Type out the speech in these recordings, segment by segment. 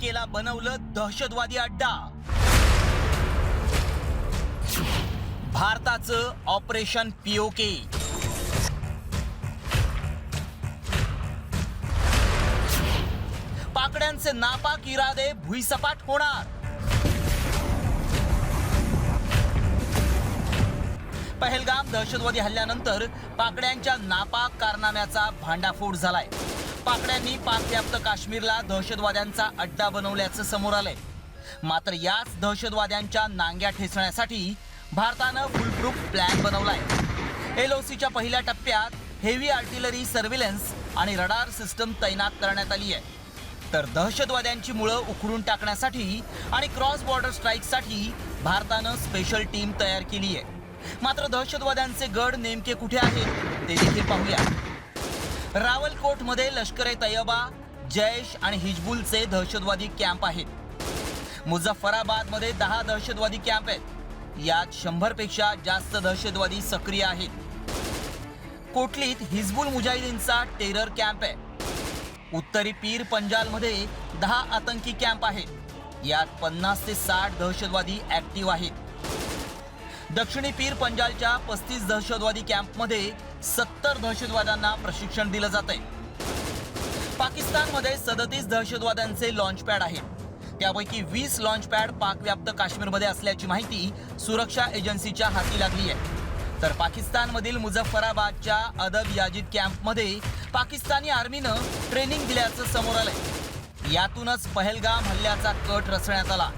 केला बनवलं दहशतवादी अड्डा. भारताचं ऑपरेशन पीओके पाकड्यांचे नापाक इरादे भुईसपाट होणार. पहलगाम दहशतवादी हल्ल्यानंतर पाकड्यांच्या नापाक कारनाम्याचा भांडाफोड झालाय. पाकड्यांनी पाकव्याप्त काश्मीरला दहशतवाद्यांचा अड्डा बनवल्याचं समोर आलंय. मात्र याच दहशतवाद्यांच्या नांग्या ठेचण्यासाठी भारतानं फुलप्रूफ प्लॅन बनवलाय. सीच्या पहिल्या टप्प्यात हेवी आर्टिलरी सर्व्हिलन्स आणि रडार सिस्टम तैनात करण्यात आली आहे. तर दहशतवाद्यांची मुळं उखडून टाकण्यासाठी आणि क्रॉस बॉर्डर स्ट्राईकसाठी भारतानं स्पेशल टीम तयार केली आहे मात्र दहशतवाद्यांचे गड नेमके कुठे आहेत ते देखील पाहूया. रावलकोटमध्ये लष्कर ए तय्यबा जैश आणि हिजबुलचे दहशतवादी कॅम्प आहेत. मुझफ्फराबादमध्ये दहा दहशतवादी कॅम्प आहेत. यात शंभरपेक्षा जास्त दहशतवादी सक्रिय आहेत. कोटलीत हिजबुल मुजाहिदीनचा टेरर कॅम्प आहे. उत्तरी पीर पंजालमध्ये दहा आतंकी कॅम्प आहेत. यात पन्नास ते साठ दहशतवादी ऍक्टिव्ह आहेत. दक्षिणी पीर पंजालच्या पस्तीस दहशतवादी कॅम्पमध्ये सत्तर दहशतवाद्यांना प्रशिक्षण दिलं जात आहे पाकिस्तानमध्ये सदतीस दहशतवाद्यांचे लॉन्च पॅड आहेत. त्यापैकी वीस लॉन्च पॅड पाकव्याप्त काश्मीरमध्ये असल्याची माहिती सुरक्षा एजन्सीच्या हाती लागली आहे. तर पाकिस्तानमधील मुझफ्फराबादच्या अदब याजिद कॅम्पमध्ये पाकिस्तानी आर्मीनं ट्रेनिंग दिल्याचं समोर आलंय. यातूनच पहलगाम हल्ल्याचा कट रचण्यात आला.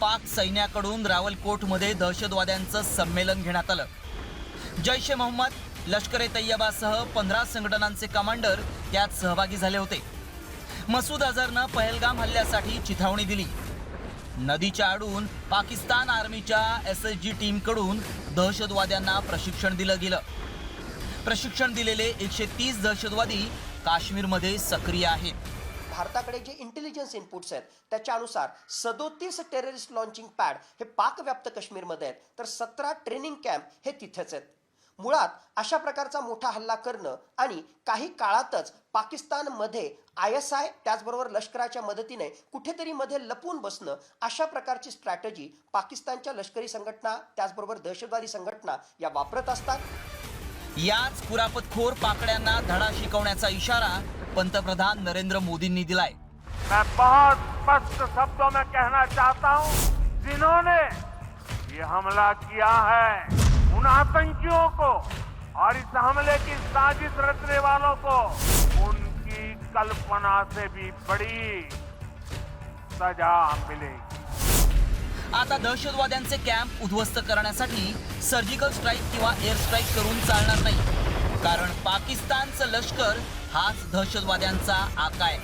पाक सैन्याकडून रावलकोटमध्ये दहशतवाद्यांचं संमेलन घेण्यात आलं. जैश ए मोहम्मद लष्कर ए तय्यबासह पंधरा संघटनांचे कमांडर त्यात सहभागी झाले होते. मसूद अझरनं पहलगाम हल्ल्यासाठी चिथावणी दिली. नदीच्या आडून पाकिस्तान आर्मीच्या एस एस जी टीमकडून दहशतवाद्यांना प्रशिक्षण दिलं गेलं. प्रशिक्षण दिलेले एकशे तीस दहशतवादी काश्मीरमध्ये सक्रिय आहेत. भारताकडे जे इंटेलिजन्स इनपुट्स आहेत त्याच्या अनुसार सदोतीस टेररिस्ट लॉन्चिंग पॅड हे पाकव्याप्त काश्मीरमध्ये आहेत. तर सतरा ट्रेनिंग कॅम्प हे तिथेच आहेत. मुळात अशा प्रकारचा मोठा हल्ला करणं आणि काही काळातच पाकिस्तानमध्ये आय एस आय त्याचबरोबर लष्कराच्या मदतीने कुठेतरी मध्ये लपून बसणं अशा प्रकारची स्ट्रॅटजी पाकिस्तानच्या लष्करी संघटना त्याचबरोबर दहशतवादी संघटना या वापरत असतात. याच कुरापतखोर पाकड्यांना धडा शिकवण्याचा इशारा पंतप्रधान नरेंद्र मोदींनी दिलाय. मैं बहुत स्पष्ट शब्दों में कहना चाहता हूं जिन्होंने ये हमला किया है। उन आतंकियों को और इस हमले की साजिश रचने वालों को उनकी कल्पना से भी बड़ी सजा मिलेगी। आता दहशतवाद्यांचे कॅम्प उद्ध्वस्त करण्यासाठी सर्जिकल स्ट्राईक किंवा एअर स्ट्राईक करून चालणार नाही. कारण पाकिस्तानचं लष्कर हाच दहशतवाद्यांचा आका आहे.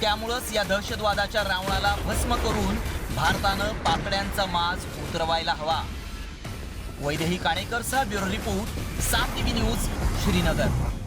त्यामुळंच या दहशतवादाच्या रावणाला भस्म करून भारतानं पाकड्यांचा माज उतरवायला हवा. वैदेही काणेकर सह ब्युरो रिपोर्ट सात टीव्ही न्यूज श्रीनगर.